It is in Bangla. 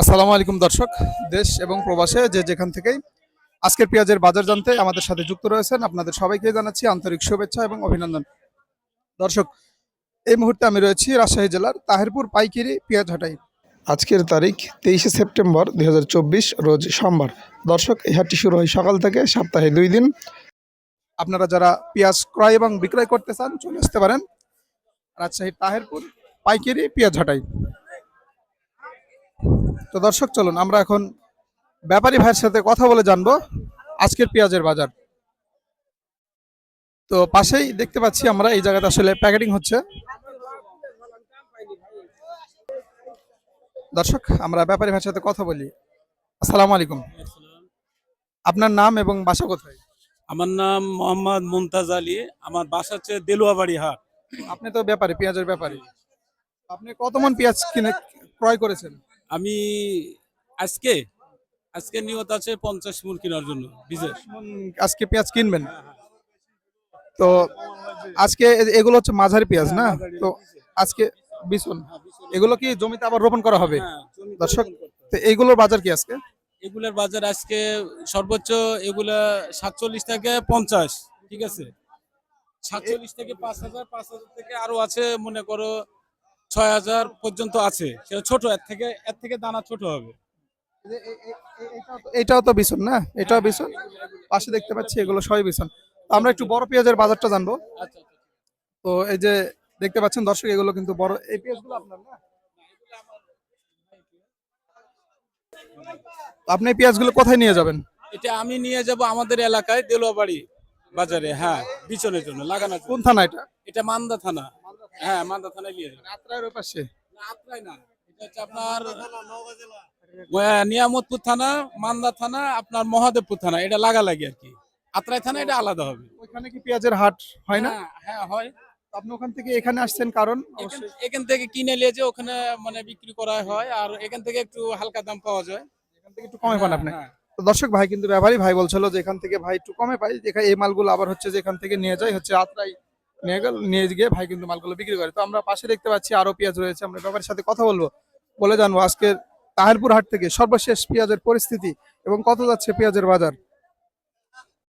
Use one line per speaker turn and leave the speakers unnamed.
আসসালামু আলাইকুম দর্শক দেশ এবং প্রবাসে যে যেখান থেকেই আজকের পেঁয়াজের বাজার জানতে আমাদের সাথে যুক্ত রয়েছেন আপনাদের সবাইকে জানাচ্ছি আন্তরিক শুভেচ্ছা এবং অভিনন্দন। দর্শক এই মুহূর্তে আমি রয়েছি রাজশাহী জেলার তাহিরপুর পাইকিরি পেঁয়াজ হাটাই। আজকের তারিখ তেইশে সেপ্টেম্বর দুই হাজার চব্বিশ রোজ সোমবার। দর্শক এই হাটটি শুরু হয় সকাল থেকে সপ্তাহে দুই দিন। আপনারা যারা পেঁয়াজ ক্রয় এবং বিক্রয় করতে চান চলে আসতে পারেন রাজশাহীর তাহিরপুর পাইকারি পেঁয়াজ হাটাই। তো দর্শক চলুন আমরা এখন ব্যাপারী ভাইয়ের সাথে কথা বলে জানব আজকের পেঁয়াজের বাজার। তো পাশেই দেখতে পাচ্ছি আমরা এই জায়গাতে আসলে প্যাকেটিং হচ্ছে। দর্শক আমরা ব্যাপারী ভাইয়ের সাথে কথা বলি। আসসালামু আলাইকুম। আপনার নাম এবং বাসা কোথায়?
আমার নাম মোহাম্মদ মুমতাজ আলী। আমার বাসা হচ্ছে দেলুয়াবাড়ি হাট।
আপনি তো ব্যাপারী পেঁয়াজের ব্যাপারী। আপনি কত মন পেঁয়াজ কিনে ক্রয় করেছেন?
আমি আজকে আজকে নিয়ত আছে পঞ্চাশ মূল কেনার জন্য
আজকে পেঁয়াজ কিনবেন? তো আজকে এগুলো হচ্ছে মাঝারি পেঁয়াজ না? তো আজকে বিছুন এগুলো কি জমিতে আবার রোপণ করা হবে?
হ্যাঁ,
দর্শক। তো এইগুলোর বাজার কি আজকে?
এগুলোর বাজার আজকে সর্বোচ্চ এগুলা সাতচল্লিশ থেকে পঞ্চাশ ঠিক আছে? সাতচল্লিশ থেকে পাঁচ হাজার পাঁচ হাজার থেকে আরও আছে মনে করো ছয় হাজার পর্যন্ত আছে। সেটা ছোট এর থেকে এর থেকে দানা ছোট হবে।
এটাও তো বিছুন না? এটাও বিছুন? পাশে দেখতে পাচ্ছি এগুলো সবই বিছুন। আমরা একটু বড় পেঁয়াজের বাজারটা জানব।
আচ্ছা
তো এই যে দেখতে পাচ্ছেন দর্শক এগুলো কিন্তু বড় এই পেঁয়াজগুলো আপনার না? আপনি পেঁয়াজগুলো কোথায় নিয়ে যাবেন?
এটা আমি নিয়ে যাব আমাদের এলাকায় দেলোয়াবাড়ি বাজারে হ্যাঁ বিচনের জন্য লাগানোর
কোন থানা এটা?
এটা মান্দা থানা। হ্যাঁ মান্দা থানায় নিয়ে যাব
আত্রায়ের ওই পাশে
না, আত্রাই না। এটা হচ্ছে আপনার নিয়ামতপুর থানা মান্দা থানা আপনার মহাদেবপুর থানা। এটা লাগালাগি আর কি। আত্রাই থানা এটা আলাদা হবে।
ওইখানে কি পেঁয়াজের হাট হয় না?
হ্যাঁ, হ্যাঁ হয়।
আপনি ওখান থেকে এখানে আসছেন কারণ?
এখান- থেকে কিনে নিয়ে যে ওখানে মানে বিক্রি করা হয় আর এখান থেকে একটু হালকা দাম পাওয়া যায়।
এখান থেকে একটু কমে পান আপনি?
হ্যাঁ,
তো দর্শক ভাই কিন্তু ব্যাপারী ভাই বলছিল যে এখান থেকে ভাই একটু কমে পাই। এই মালগুলো আবার হচ্ছে যে এখান থেকে নিয়ে যায় হচ্ছে আত্রাই নিয়ে গেল, নিয়ে গিয়ে ভাই কিন্তু মালগুলো বিক্রি করে। তো আমরা পাশে দেখতে পাচ্ছি আরও পেঁয়াজ রয়েছে। আমরা ব্যাপারের সাথে কথা বলব। বলে জানব আজকের তাহারপুর হাট থেকে সর্বশেষ পেঁয়াজের পরিস্থিতি এবং কত যাচ্ছে পেঁয়াজের বাজার?